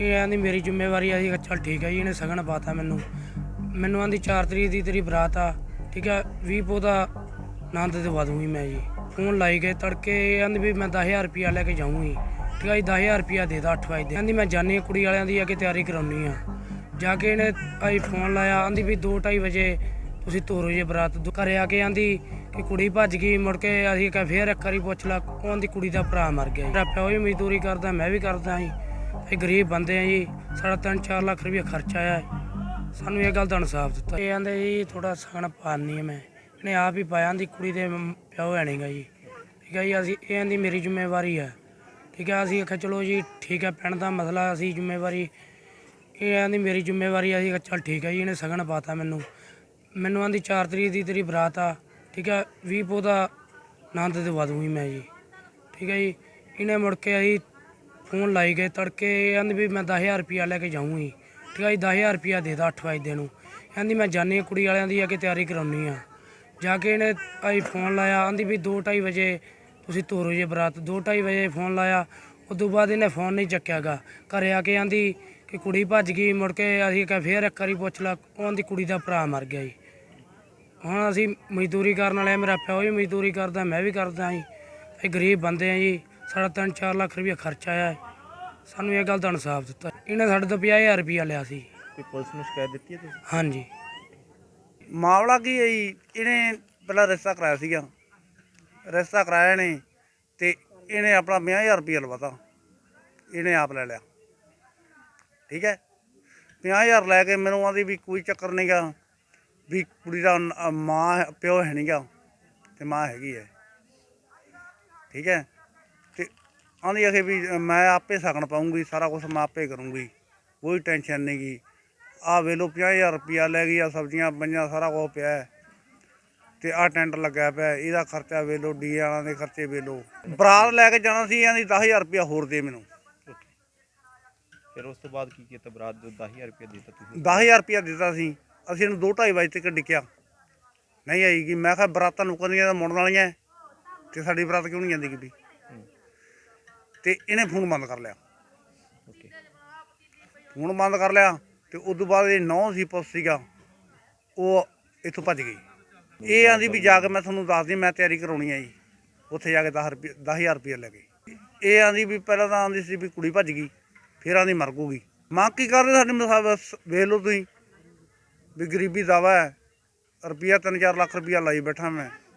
ਇਹ ਆਂਦੀ ਮੇਰੀ ਜ਼ਿੰਮੇਵਾਰੀ ਆ ਜੀ ਚੱਲ ਠੀਕ ਹੈ ਜੀ, ਇਹਨੇ ਸਗਨ ਪਾਤਾ ਮੈਨੂੰ। ਮੈਨੂੰ ਆਂਦੀ 4 ਤਰੀਕ ਦੀ ਤੇਰੀ ਬਰਾਤ ਆ, ਠੀਕ ਆ 20 ਪੋ ਦਾ ਆਨੰਦ ਦਵਾ ਦੂੰਗੀ ਮੈਂ ਜੀ। ਫੋਨ ਲਾਈ ਗਏ ਤੜਕੇ ਇਹ ਆਂਦੀ ਵੀ ਮੈਂ 10000 ਰੁਪਿਆ ਲੈ ਕੇ ਜਾਊਂਗੀ। ਠੀਕ ਆ ਜੀ 10000 ਰੁਪਿਆ ਦੇ ਦਾ 8 ਵਜੇ ਦੇ। ਆਂਦੀ ਮੈਂ ਜਾਣੀ ਕੁੜੀ ਵਾਲਿਆਂ ਦੀ ਆ ਕੇ ਤਿਆਰੀ ਕਰਾਉਣੀ ਆ। ਜਾ ਕੇ ਇਹਨੇ ਆਈ ਫੋਨ ਲਾਇਆ, ਆਂਦੀ ਵੀ 2:30 ਵਜੇ ਤੁਸੀਂ ਤੋਰੋ ਜੇ ਬਰਾਤ ਦੁ- ਘਰੇ ਆ ਕੇ ਆਂਦੀ ਕਿ ਕੁੜੀ ਭੱਜ ਗਈ, ਮੁੜ ਕੇ ਅਸੀਂ ਕਹੇ ਫੇਰ ਇੱਕ ਵਾਰੀ ਪੁੱਛ ਲਾ ਉਹ ਦੀ ਕੁੜੀ ਦਾ ਭਰਾ ਮਰ ਗਿਆ ਮੇਰਾ ਪਿਓ ਵੀ ਮਜ਼ਦੂਰੀ ਕਰਦਾ, ਮੈਂ ਵੀ ਕਰਦਾ ਜੀ। ਅਸੀਂ ਗਰੀਬ ਬੰਦੇ ਆ ਜੀ, ਸਾਡਾ 3-4 ਲੱਖ ਰੁਪਏ ਖਰਚਾ ਆਇਆ ਸਾਨੂੰ ਇਹ ਗੱਲ ਦਾ ਇਨਸਾਫ ਦਿੱਤਾ। ਇਹ ਆਂਦੇ ਜੀ ਥੋੜਾ ਸਗਨ ਪਾਣੀ ਹੈ ਮੈਂ। ਇਹਨੇ ਆਪ ਹੀ ਪਾਇਆ ਦੀ ਕੁੜੀ ਦੇ ਪਿਓ ਹੈ ਨਹੀਂਗਾ ਜੀ। ਠੀਕ ਹੈ ਜੀ, ਅਸੀਂ, ਇਹ ਆਂਦੀ ਮੇਰੀ ਜ਼ਿੰਮੇਵਾਰੀ ਹੈ ਠੀਕ ਹੈ ਅਸੀਂ ਆਖਿਆ ਚਲੋ ਜੀ, ਠੀਕ ਹੈ ਪਿੰਡ ਦਾ ਮਸਲਾ, ਅਸੀਂ ਜ਼ਿੰਮੇਵਾਰੀ, ਇਹ ਆਂਦੀ ਮੇਰੀ ਜ਼ਿੰਮੇਵਾਰੀ ਅਸੀਂ ਕਿਹਾ ਚੱਲ ਠੀਕ ਹੈ ਜੀ, ਇਹਨੇ ਸਗਨ ਪਾਤਾ ਮੈਨੂੰ। ਮੈਨੂੰ ਆਂਦੀ 4 ਤਰੀਕ ਦੀ ਤੇਰੀ ਬਰਾਤ ਆ, ਠੀਕ ਆ 20 ਪੋ ਦਾ ਆਨੰਦ ਦਵਾ ਦੂੰਗੀ ਮੈਂ ਜੀ। ਠੀਕ ਹੈ ਜੀ, ਇਹਨੇ ਮੁੜ ਕੇ ਅਸੀਂ ਫੋਨ ਲਾਈ ਗਏ, ਤੜਕੇ ਕਹਿੰਦੀ ਵੀ ਮੈਂ 10000 ਰੁਪਿਆ ਲੈ ਕੇ ਜਾਊਂਗੀ। ਠੀਕ ਹੈ ਜੀ 10000 ਰੁਪਿਆ ਦੇ ਦਾ 8 ਵਜੇ ਦੇ ਨੂੰ। ਕਹਿੰਦੀ ਮੈਂ ਜਾਣੀ ਕੁੜੀ ਵਾਲਿਆਂ ਦੀ ਆ ਕੇ ਤਿਆਰੀ ਕਰਾਉਣੀ ਆ। ਜਾ ਕੇ ਇਹਨੇ ਆਈ ਫੋਨ ਲਾਇਆ ਕਹਿੰਦੀ ਵੀ 2:30 ਵਜੇ ਤੁਸੀਂ ਤੋਰੋ ਜੇ ਬਰਾਤ। 2:30 ਵਜੇ ਫੋਨ ਲਾਇਆ, ਉਦੋਂ ਬਾਅਦ ਇਹਨੇ ਫੋਨ ਨਹੀਂ ਚੱਕਿਆਗਾ। ਘਰੇ ਆ ਕੇ ਆਂਦੀ ਕਿ ਕੁੜੀ ਭੱਜ ਗਈ, ਮੁੜ ਕੇ ਅਸੀਂ ਕਹੇ ਫੇਰ ਇੱਕ ਵਾਰੀ ਪੁੱਛ ਲਾ, ਉਹ ਦੀ ਕੁੜੀ ਦਾ ਭਰਾ ਮਰ ਗਿਆ ਜੀ। ਹੁਣ ਅਸੀਂ ਮਜ਼ਦੂਰੀ ਕਰਨ ਵਾਲੇ ਆ, ਮੇਰਾ ਪਿਓ ਵੀ ਮਜ਼ਦੂਰੀ ਕਰਦਾ ਮੈਂ ਵੀ ਕਰਦਾ ਜੀ। ਅਸੀਂ ਗਰੀਬ ਬੰਦੇ ਆ ਜੀ ਸਾਡਾ 3-4 ਲੱਖ ਰੁਪਏ ਖਰਚਾ ਆਇਆ। ਹੈ। ਸਾਨੂੰ ਇਹ ਗੱਲ ਦਾ ਇਨਸਾਫ ਦਿੱਤਾ। ਇਹਨੇ ਸਾਡੇ ਤੋਂ 50000 ਰੁਪਇਆ ਲਿਆ ਸੀ। ਕੋਈ ਪੁਲਿਸ ਨੂੰ ਸ਼ਿਕਾਇਤ ਦਿੱਤੀ ਹੈ ਤੁਸੀਂ? ਹਾਂਜੀ। ਮਾਮਲਾ ਕੀ ਹੈ ਜੀ? ਇਹਨੇ ਪਹਿਲਾਂ ਰਿਸ਼ਤਾ ਕਰਾਇਆ ਸੀਗਾ। ਰਿਸ਼ਤਾ ਕਰਾਇਆ ਨੇ ਤੇ ਇਹਨੇ ਆਪਣਾ 50000 ਰੁਪਏ ਲਵਾਤਾ। ਇਹਨੇ ਆਪ ਲੈ ਲਿਆ। ਠੀਕ ਹੈ? 50000 ਲੈ ਕੇ ਮੈਨੂੰ ਆਂਦੀ ਵੀ ਕੋਈ ਚੱਕਰ ਨਹੀਂਗਾ ਵੀ ਕੁੜੀ ਦਾ ਨ- ਮਾਂ ਪਿਓ ਹੈ ਨਹੀਂਗਾ ਤੇ ਮਾਂ ਹੈਗੀ ਹੈ। ਠੀਕ ਹੈ? ਤੇ ਆਂਦੀ ਅਖੇ ਵੀ ਮੈਂ ਆਪੇ ਸਗਨ ਪਾਉਂਗੀ ਸਾਰਾ ਕੁਝ ਮੈਂ ਆਪੇ ਕਰੂੰਗੀ ਕੋਈ ਟੈਨਸ਼ਨ ਨਹੀਂਗੀ ਆ ਵੇਲੋ 50000 ਰੁਪਿਆ ਲੈ ਗਈ ਆ ਸਬਜ਼ੀਆਂ ਪੰਜਾਂ ਸਾਰਾ ਕੁਝ ਪਿਆ ਹੈ। ਤੇ ਆ ਟੈਂਟ ਲੱਗਿਆ ਪਿਆ ਹੈ, ਇਹਦਾ ਖਰਚਾ ਵੇਲੋ ਡੀ ਵਾਲਾਂ ਦੇ ਖਰਚੇ ਵੇਲੋ ਬਰਾਤ ਲੈ ਕੇ ਜਾਣਾ ਸੀ ਇਹਦੀ 10000 ਰੁਪਿਆ ਹੋਰ ਦੇ ਮੈਨੂੰ। ਫਿਰ ਉਸ ਤੋਂ ਬਾਅਦ ਕੀ ਕੀਤਾ ਬਰਾਤ ਜੋ 10000 ਰੁਪਏ ਦਿੱਤਾ ਤੁਸੀਂ? 10000 ਰੁਪਿਆ ਦਿੱਤਾ ਸੀ। ਅਸੀਂ ਇਹਨੂੰ 2:30 ਵਜੇ ਤੱਕ ਡਿੱਕਿਆ। ਨਹੀਂ ਆਈਗੀ ਮੈਂ ਕਿਹਾ ਬਰਾਤਾਂ ਨੁਕਰਨੀਆਂ ਤਾਂ ਮੁੜਨ ਵਾਲੀਆਂ ਤੇ ਸਾਡੀ ਬਰਾਤ ਕਿਉਂ ਨਹੀਂ ਜਾਂਦੀ ਹੂੰ, ਤੇ ਇਹਨੇ ਫੋਨ ਬੰਦ ਕਰ ਲਿਆ। ਫੋਨ ਬੰਦ ਕਰ ਲਿਆ ਤੇ ਉਸ ਤੋਂ ਬਾਅਦ ਇਹ ਨੌ ਸੀ ਪੁੱਤ ਸੀਗਾ ਉਹ ਇੱਥੋਂ ਭੱਜ ਗਈ। ਇਹ ਆਂਦੀ ਵੀ ਜਾ ਕੇ ਮੈਂ ਤੁਹਾਨੂੰ ਦੱਸਦੀ ਮੈਂ ਤਿਆਰੀ ਕਰਾਉਣੀ ਆ ਜੀ। ਉੱਥੇ ਜਾ ਕੇ 10 ਰੁਪਏ 10000 ਰੁਪਏ ਲੱਗੇ ਇਹ ਆਂਦੀ ਵੀ ਪਹਿਲਾਂ ਤਾਂ ਆਂਦੀ ਸੀ ਵੀ ਕੁੜੀ ਭੱਜ ਗਈ ਫਿਰ ਆਂਦੀ ਮਰ ਗੂਗੀ। ਮੰਗ ਕੀ ਕਰਦੇ ਸਾਡੇ ਮਸਾਬ ਵੇਖ ਲਓ ਤੁਸੀਂ। ਵੀ ਗਰੀਬੀ ਦਾਵਾ ਹੈ। ਰੁਪਈਆ 3-4 ਲੱਖ ਰੁਪਈਆ ਲਾਈ ਬੈਠਾ ਮੈਂ।